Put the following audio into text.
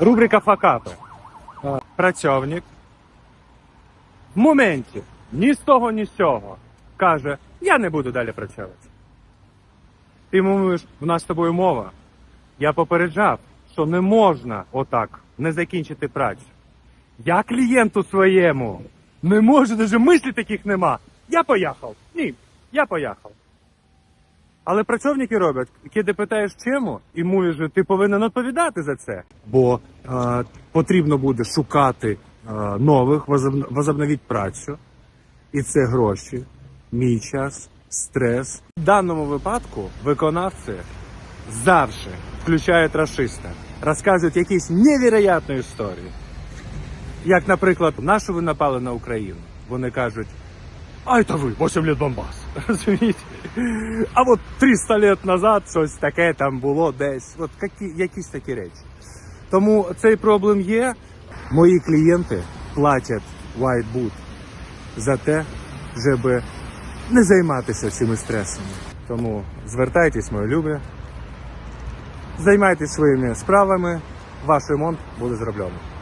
Рубрика факапи. Е, Працівник в моменті ні з того, ні з цього каже: я не буду далі працювати. Ти мовиш, в нас з тобою мова. Я попереджав, що не можна отак не закінчити працю. Я клієнту своєму не можу, навіть мислі таких нема. Я поїхав. Ні, я поїхав. Але працівники роблять, коли питаєш чому, і що ти повинен відповідати за це. Бо е, потрібно буде шукати е, нових, возобн- возобновити працю. І це гроші, мій час, стрес. В даному випадку виконавці завжди включають расиста, розказують якісь невероятні історії. Як, наприклад, нашу ви напали на Україну. Вони кажуть, а это ви, 8 лет Донбас. Розумієте? А от 300 лет назад щось таке там було десь. От які, якісь такі речі. Тому цей проблем є. Мої клієнти платять Whiteboot за те, щоб не займатися цими стресами. Тому звертайтесь, мої любі, займайтесь своїми справами, ваш ремонт буде зроблено.